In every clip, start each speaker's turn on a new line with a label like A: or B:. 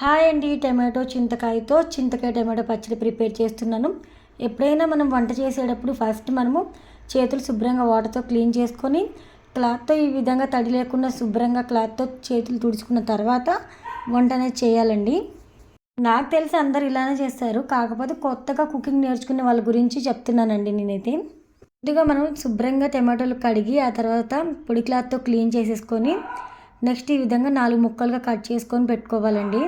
A: Hi అండి tomato చింతకాయతో చింతకాయ tomato పచ్చడి ప్రిపేర్ చేస్తున్నాను. ఎప్పుడైనా మనం వంట చేసేటప్పుడు ఫస్ట్ మనము చేతులు శుభ్రంగా వాటర్తో క్లీన్ చేసుకొని క్లాత్తో ఈ విధంగా తడి లేకుండా శుభ్రంగా క్లాత్తో చేతులు తుడుచుకున్న తర్వాత వంట అనేది చేయాలండి. నాకు తెలిసి అందరు ఇలానే చేస్తారు. కాకపోతే కొత్తగా కుకింగ్ నేర్చుకునే వాళ్ళ గురించి చెప్తున్నానండి నేనైతే. ముందుగా మనం శుభ్రంగా టమాటోలు కడిగి ఆ తర్వాత పొడి క్లాత్తో క్లీన్ చేసేసుకొని నెక్స్ట్ ఈ విధంగా నాలుగు ముక్కలుగా కట్ చేసుకొని పెట్టుకోవాలండి.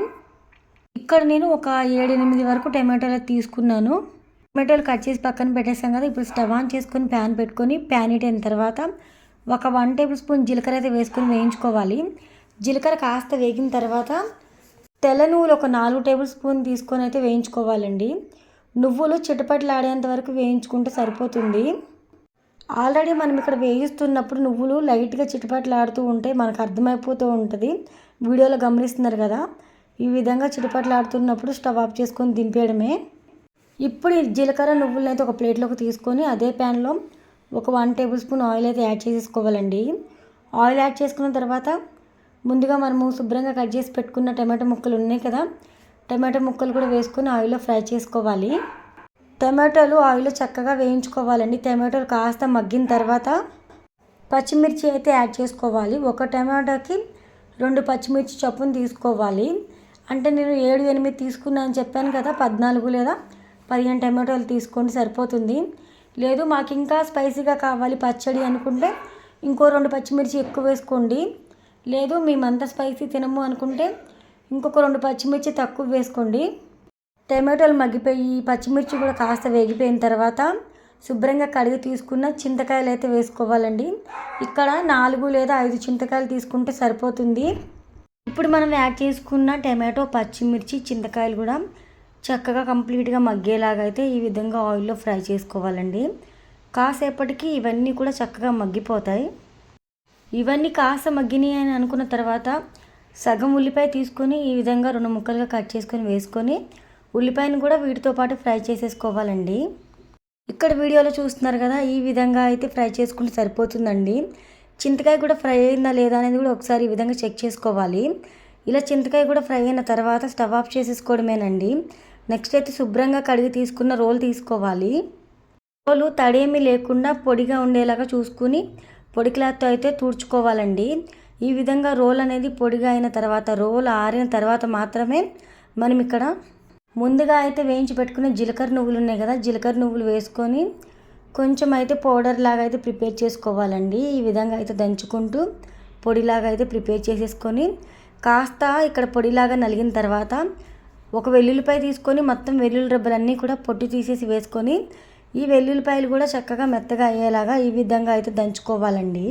A: ఇక్కడ నేను ఒక ఏడు ఎనిమిది వరకు టమాటోలు తీసుకున్నాను. టమాటోలు కట్ చేసి పక్కన పెట్టేస్తాం కదా ఇప్పుడు స్టవ్ ఆన్ చేసుకొని ప్యాన్ పెట్టుకొని ప్యాన్ హీట్ అయిన తర్వాత ఒక వన్ టేబుల్ స్పూన్ జీలకర్ర అయితే వేసుకొని వేయించుకోవాలి. జీలకర్ర కాస్త వేగిన తర్వాత తెల్ల నువ్వులు ఒక నాలుగు టేబుల్ స్పూన్ తీసుకొని అయితే వేయించుకోవాలండి. నువ్వులు చిటపట్లాడేంత వరకు వేయించుకుంటే సరిపోతుంది. ఆల్రెడీ మనం ఇక్కడ వేయిస్తున్నప్పుడు నువ్వులు లైట్గా చిటపట్లాడుతూ ఉంటే మనకు అర్థమైపోతూ ఉంటుంది. వీడియోలో గమనిస్తున్నారు కదా. ఈ విధంగా చిటపట్లాడుతున్నప్పుడు స్టవ్ ఆఫ్ చేసుకొని దింపేయడమే. ఇప్పుడు ఈ జీలకర్ర నువ్వులను అయితే ఒక ప్లేట్లోకి తీసుకొని అదే ప్యాన్లో ఒక వన్ టేబుల్ స్పూన్ ఆయిల్ అయితే యాడ్ చేసేసుకోవాలండి. ఆయిల్ యాడ్ చేసుకున్న తర్వాత ముందుగా మనము శుభ్రంగా కట్ చేసి పెట్టుకున్న టమాటో ముక్కలు ఉన్నాయి కదా టమాటో ముక్కలు కూడా వేసుకొని ఆయిల్లో ఫ్రై చేసుకోవాలి. టమాటోలు ఆయిల్లో చక్కగా వేయించుకోవాలండి. టమాటోలు కాస్త మగ్గిన తర్వాత పచ్చిమిర్చి అయితే యాడ్ చేసుకోవాలి. ఒక టమాటోకి రెండు పచ్చిమిర్చి చొప్పున తీసుకోవాలి. అంటే నేను ఏడు ఎనిమిది తీసుకున్నా అని చెప్పాను కదా పద్నాలుగు లేదా పదిహేను టమాటోలు తీసుకోండి సరిపోతుంది. లేదు మాకు ఇంకా స్పైసీగా కావాలి పచ్చడి అనుకుంటే ఇంకో రెండు పచ్చిమిర్చి ఎక్కువ వేసుకోండి. లేదు మేమంతా స్పైసీ తినము అనుకుంటే ఇంకొక రెండు పచ్చిమిర్చి తక్కువ వేసుకోండి. టమాటోలు మగ్గిపోయి పచ్చిమిర్చి కూడా కాస్త వేగిపోయిన తర్వాత శుభ్రంగా కడిగి తీసుకున్న చింతకాయలు అయితే వేసుకోవాలండి. ఇక్కడ నాలుగు లేదా ఐదు చింతకాయలు తీసుకుంటే సరిపోతుంది. ఇప్పుడు మనం యాడ్ చేసుకున్న టమాటో పచ్చిమిర్చి చింతకాయలు కూడా చక్కగా కంప్లీట్గా మగ్గేలాగా అయితే ఈ విధంగా ఆయిల్లో ఫ్రై చేసుకోవాలండి. కాసేపటికి ఇవన్నీ కూడా చక్కగా మగ్గిపోతాయి. ఇవన్నీ కాస్త మగ్గినాయి అని అనుకున్న తర్వాత సగం ఉల్లిపాయ తీసుకొని ఈ విధంగా రెండు ముక్కలుగా కట్ చేసుకొని వేసుకొని ఉల్లిపాయను కూడా వీటితో పాటు ఫ్రై చేసేసుకోవాలండి. ఇక్కడ వీడియోలో చూస్తున్నారు కదా ఈ విధంగా అయితే ఫ్రై చేసుకుంటే సరిపోతుందండి. చింతకాయ కూడా ఫ్రై అయిందా లేదా అనేది కూడా ఒకసారి ఈ విధంగా చెక్ చేసుకోవాలి. ఇలా చింతకాయ కూడా ఫ్రై అయిన తర్వాత స్టవ్ ఆఫ్ చేసేసుకోవడమేనండి. నెక్స్ట్ అయితే శుభ్రంగా కడిగి తీసుకున్న రోల్ తీసుకోవాలి. రోలు తడేమీ లేకుండా పొడిగా ఉండేలాగా చూసుకుని పొడి క్లాత్తో అయితే తుడుచుకోవాలండి. ఈ విధంగా రోల్ అనేది పొడిగా అయిన తర్వాత రోల్ ఆరిన తర్వాత మాత్రమే మనం ఇక్కడ ముందుగా అయితే వేయించి పెట్టుకునే జీలకర్ర నువ్వులు ఉన్నాయి కదా జీలకర్ర నువ్వులు వేసుకొని కొంచెం అయితే పౌడర్ లాగా అయితే ప్రిపేర్ చేసుకోవాలండి. ఈ విధంగా అయితే దంచుకుంటూ పొడిలాగా అయితే ప్రిపేర్ చేసేసుకొని కాస్త ఇక్కడ పొడిలాగా నలిగిన తర్వాత ఒక వెల్లుల్లిపాయ తీసుకొని మొత్తం వెల్లుల్లి రబ్బలన్నీ కూడా పొట్టు తీసేసి వేసుకొని ఈ వెల్లుల్లిపాయలు కూడా చక్కగా మెత్తగా అయ్యేలాగా ఈ విధంగా అయితే దంచుకోవాలండి.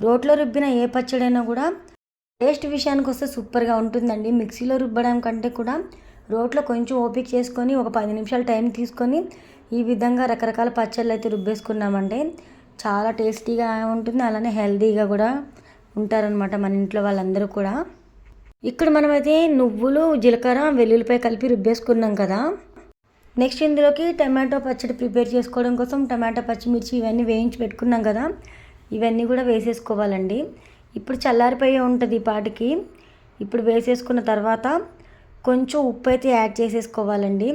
A: రోట్లో రుబ్బిన ఏ పచ్చడైనా కూడా టేస్ట్ విషయానికి వస్తే సూపర్గా ఉంటుందండి. మిక్సీలో రుబ్బడం కంటే కూడా రోట్లో కొంచెం ఓపిక చేసుకొని ఒక పది నిమిషాలు టైం తీసుకొని ఈ విధంగా రకరకాల పచ్చళ్ళు అయితే రుబ్బేసుకున్నామంటే చాలా టేస్టీగా ఉంటుంది అలానే హెల్తీగా కూడా ఉంటారనమాట మన ఇంట్లో వాళ్ళందరూ కూడా. ఇక్కడ మనమైతే నువ్వులు జీలకర్ర వెల్లుల్లిపాయ కలిపి రుబ్బేసుకున్నాం కదా. నెక్స్ట్ ఇందులోకి టమాటో పచ్చడి ప్రిపేర్ చేసుకోవడం కోసం టమాటో పచ్చిమిర్చి ఇవన్నీ వేయించి పెట్టుకున్నాం కదా. ఇవన్నీ కూడా వేసేసుకోవాలండి. ఇప్పుడు చల్లారిపోయి ఉంటుంది ఈ పాటికి. ఇప్పుడు వేసేసుకున్న తర్వాత కొంచెం ఉప్పు అయితే యాడ్ చేసేసుకోవాలండి.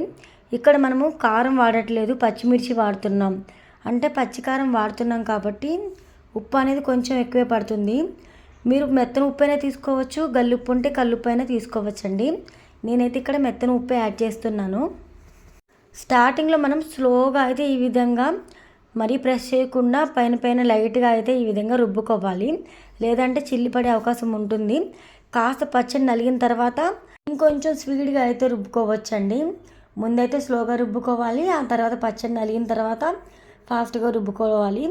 A: ఇక్కడ మనము కారం వాడట్లేదు పచ్చిమిర్చి వాడుతున్నాం. అంటే పచ్చికారం వాడుతున్నాం కాబట్టి ఉప్పు అనేది కొంచెం ఎక్కువే పడుతుంది. మీరు మెత్తన ఉప్పు అయినా తీసుకోవచ్చు గల్లుప్పు ఉంటే కల్లుప్పు అయినా తీసుకోవచ్చండి. నేనైతే ఇక్కడ మెత్తన ఉప్పు యాడ్ చేస్తున్నాను. స్టార్టింగ్లో మనం స్లోగా అయితే ఈ విధంగా మరీ ప్రెస్ చేయకుండా పైన పైన లైట్గా అయితే ఈ విధంగా రుబ్బుకోవాలి. లేదంటే చిల్లి పడే అవకాశం ఉంటుంది. కాస్త పచ్చడి నలిగిన తర్వాత ఇంకొంచెం స్వీట్గా అయితే రుబ్బుకోవచ్చండి. ముందైతే స్లోగా రుబ్బుకోవాలి ఆ తర్వాత పచ్చడి నలిగిన తర్వాత ఫాస్ట్గా రుబ్బుకోవాలి.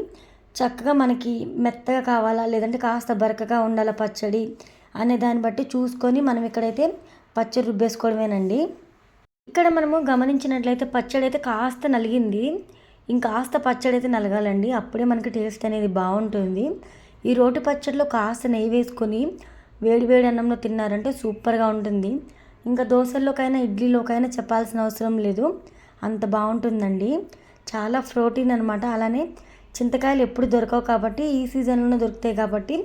A: చక్కగా మనకి మెత్తగా కావాలా లేదంటే కాస్త బరకగా ఉండాలా పచ్చడి అనే దాన్ని బట్టి చూసుకొని మనం ఇక్కడైతే పచ్చడి రుబ్బేసుకోవడమేనండి. ఇక్కడ మనము గమనించినట్లయితే పచ్చడి అయితే కాస్త నలిగింది. ఇంకాస్త పచ్చడి అయితే నలగాలండి. అప్పుడే మనకి టేస్ట్ అనేది బాగుంటుంది. ఈ రోటి పచ్చడిలో కాస్త నెయ్యి వేసుకొని వేడి వేడి అన్నంలో తిన్నారంటే సూపర్గా ఉంటుంది. ఇంకా దోశల్లోకైనా ఇడ్లీలోకైనా చెప్పాల్సిన అవసరం లేదు. అంత బాగుంటుందండి. చాలా ప్రోటీన్ అనమాట అలానే చింతకాయలు ఎప్పుడు దొరకవు కాబట్టి ఈ సీజన్లోనే దొరుకుతాయి కాబట్టి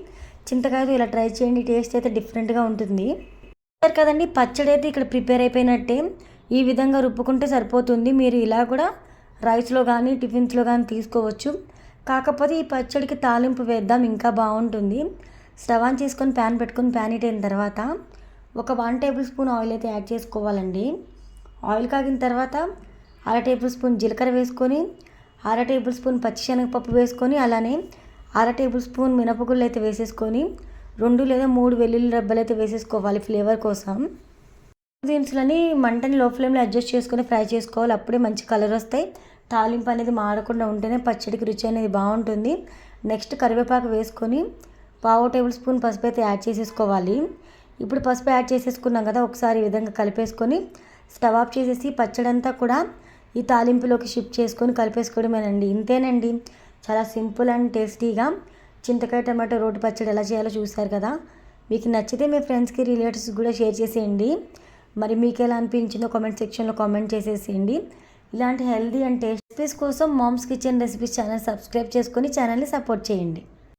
A: చింతకాయలు ఇలా ట్రై చేయండి. టేస్ట్ అయితే డిఫరెంట్గా ఉంటుంది. చూసారు కదండి పచ్చడి అయితే ఇక్కడ ప్రిపేర్ అయిపోయినట్టే. ఈ విధంగా రుబ్బుకుంటే సరిపోతుంది. మీరు ఇలా కూడా రైస్లో కానీ టిఫిన్స్లో కానీ తీసుకోవచ్చు. కాకపోతే ఈ పచ్చడికి తాలింపు వేద్దాం ఇంకా బాగుంటుంది. స్టవ్ ఆన్ చేసుకొని ప్యాన్ పెట్టుకొని ప్యాన్ ఇట్ అయిన తర్వాత ఒక వన్ టేబుల్ స్పూన్ ఆయిల్ అయితే యాడ్ చేసుకోవాలండి. ఆయిల్ కాగిన తర్వాత అర టేబుల్ స్పూన్ జీలకర్ర వేసుకొని అర టేబుల్ స్పూన్ పచ్చిశనగపప్పు వేసుకొని అలానే అర టేబుల్ స్పూన్ మినపగుళ్ళు అయితే వేసేసుకొని రెండు లేదా మూడు వెల్లుల్లి రబ్బలు అయితే వేసేసుకోవాలి ఫ్లేవర్ కోసం. దినుసులని మంటని లో ఫ్లేమ్లో అడ్జస్ట్ చేసుకొని ఫ్రై చేసుకోవాలి. అప్పుడే మంచి కలర్ వస్తాయి. తాలింపు అనేది మాడకుండా ఉంటేనే పచ్చడికి రుచి అనేది బాగుంటుంది. నెక్స్ట్ కరివేపాకు వేసుకొని పావు టేబుల్ స్పూన్ పసుపు అయితే యాడ్ చేసేసుకోవాలి. ఇప్పుడు పసుపు యాడ్ చేసేసుకున్నాం కదా ఒకసారి ఈ విధంగా కలిపేసుకొని స్టవ్ ఆఫ్ చేసేసి పచ్చడంతా కూడా ఈ తాలింపులోకి షిఫ్ట్ చేసుకొని కలిపేసుకోవడమేనండి. ఇంతేనండి. చాలా సింపుల్ అండ్ టేస్టీగా చింతకాయ టమాటో రోటి పచ్చడి ఎలా చేయాలో చూస్తారు కదా. మీకు నచ్చితే మీ ఫ్రెండ్స్కి రిలేటివ్స్ కూడా షేర్ చేసేయండి. మరి మీకు ఎలా అనిపించిందో కామెంట్ సెక్షన్లో కామెంట్ చేసేసేయండి. ఇలాంటి హెల్దీ అండ్ టేస్ట్ రెసిపీస్ కోసం mom's kitchen recipes channel subscribe చేసుకొని ఛానల్ని సపోర్ట్ చేయండి.